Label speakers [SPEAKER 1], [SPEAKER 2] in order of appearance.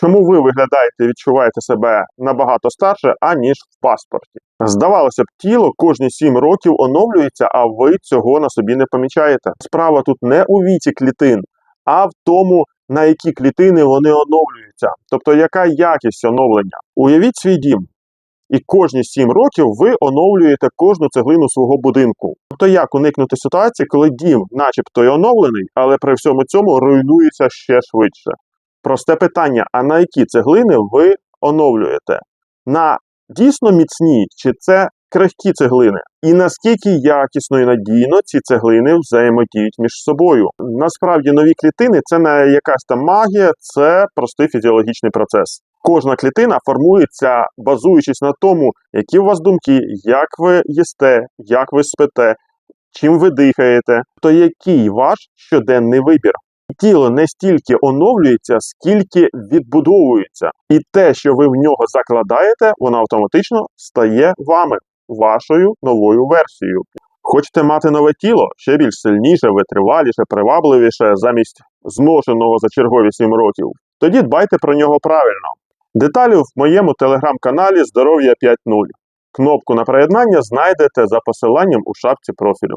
[SPEAKER 1] Чому ви виглядаєте і відчуваєте себе набагато старше, аніж в паспорті? Здавалося б, тіло кожні 7 років оновлюється, а ви цього на собі не помічаєте. Справа тут не у віці клітин, а в тому, на які клітини вони оновлюються, тобто яка якість оновлення. Уявіть свій дім. І кожні 7 років ви оновлюєте кожну цеглину свого будинку. Тобто як уникнути ситуації, коли дім, начебто й оновлений, але при всьому цьому руйнується ще швидше. Просте питання: а на які цеглини ви оновлюєте? На дійсно міцні, чи це крихкі цеглини? І наскільки якісно і надійно ці цеглини взаємодіють між собою? Насправді нові клітини це не якась там магія, це простий фізіологічний процес. Кожна клітина формується, базуючись на тому, які у вас думки, як ви їсте, як ви спите, чим ви дихаєте, то який ваш щоденний вибір. Тіло не стільки оновлюється, скільки відбудовується, і те, що ви в нього закладаєте, воно автоматично стає вами, вашою новою версією. Хочете мати нове тіло ще більш сильніше, витриваліше, привабливіше замість зношеного за чергові 7 років. Тоді дбайте про нього правильно. Деталі в моєму телеграм-каналі Здоров'я 5.0. Кнопку на приєднання знайдете за посиланням у шапці профілю.